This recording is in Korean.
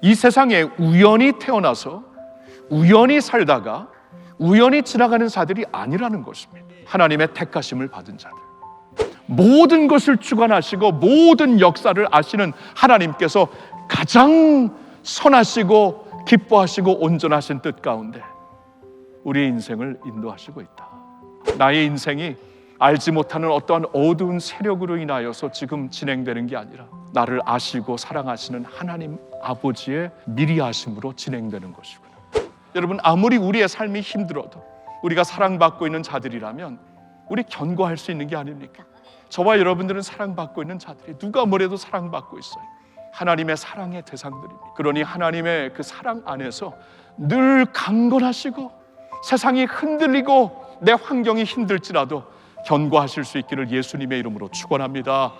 이 세상에 우연히 태어나서 우연히 살다가 우연히 지나가는 자들이 아니라는 것입니다. 하나님의 택하심을 받은 자들. 모든 것을 주관하시고 모든 역사를 아시는 하나님께서 가장 선하시고 기뻐하시고 온전하신 뜻 가운데 우리의 인생을 인도하시고 있다. 나의 인생이 알지 못하는 어떠한 어두운 세력으로 인하여서 지금 진행되는 게 아니라 나를 아시고 사랑하시는 하나님 아버지의 미리하심으로 진행되는 것이구나. 여러분 아무리 우리의 삶이 힘들어도 우리가 사랑받고 있는 자들이라면 우리 견고할 수 있는 게 아닙니까? 저와 여러분들은 사랑받고 있는 자들이 누가 뭐래도 사랑받고 있어요. 하나님의 사랑의 대상들입니다. 그러니 하나님의 그 사랑 안에서 늘 강건하시고 세상이 흔들리고 내 환경이 힘들지라도 견고하실 수 있기를 예수님의 이름으로 축원합니다.